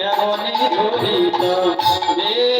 কেমনে ধরিত রে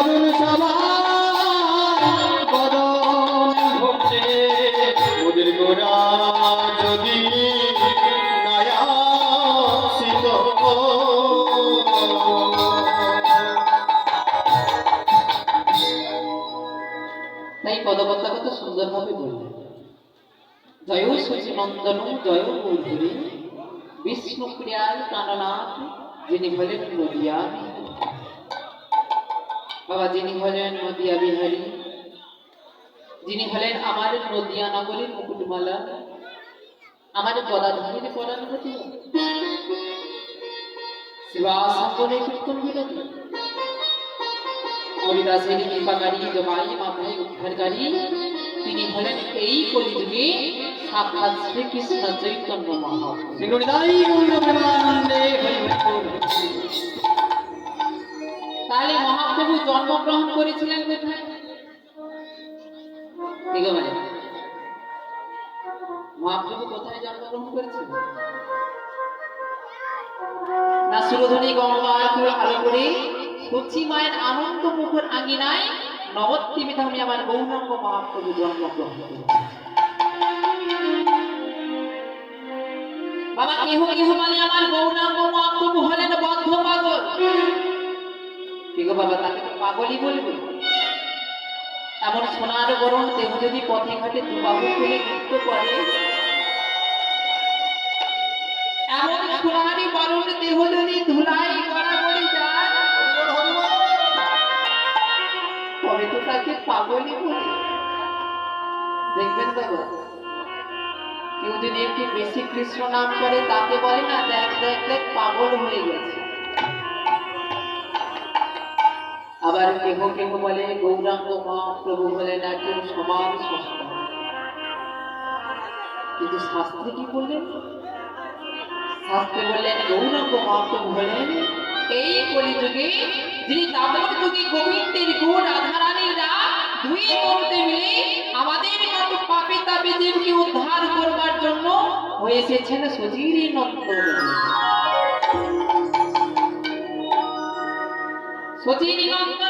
মদন হরে ওদের গোড়া যদি নায়াসিত তাই পদকর্তা কত সুন্দরভাবে বললেন জয় সচিনন্দন জয় গৌধুরী বিষ্ণু প্রিয়ার প্রাণনাথ যিনি হলেন নদিয়া বিহারী। বাবা, যিনি হলেন নদিয়া বিহারী যিনি হলেন আমার নদিয়া নগরীর মুকুটমালা, আমার মাথায় উদ্ধারকারী তিনি হলেন এই শ্রীকৃষ্ণ চৈতন্য মহাপ্রভু জন্মগ্রহণ করেছিলেন কোথায়? মহাপ্রভু কোথায় জন্মগ্রহণ করেছিলেন? না সুরধনী গঙ্গার করে মায়ের আনন্দ ধামে আমার গৌরাঙ্গ মহাপ্রভু জন্মগ্রহণ বাবা, কেহ কেহ মানে আমার গৌরাঙ্গ মহাপ্রভু পাগলই বলবে। এমন সোনার বরণ দেহ যদি পথে ঘাটে দুবাহু খুলে নৃত্য করে। এমন সোনারি বরণ দেহ যদি ধুলাই যায়। তবে তো তাকে পাগলই বলে। দেখবেন বাবা কেউ যদি একটি বেশি কৃষ্ণ নাম করে, তাকে বলে না, দেখ দেখ দেখ, পাগল হয়ে গেছে। আবার কেহ কেহ বলে, গৌরাঙ্গ মহাপ্রভু হলেন একজন সমাজ সস্তা কিন্তু শাস্ত্রে কি বললেন? শাস্ত্রে বললেন, গৌরাঙ্গ মহাপ্রভু হলেন এই কলিযুগে, যিনি দাপর যুগে গোবিন্দের গুণ, রাধারানীর রাগ দুই তরুতে মিলে আমাদের মতো পাপে তাপে জীবকে উদ্ধার করবার জন্য হয়ে এসেছেন সজির নন্দন। নন্দন গোরা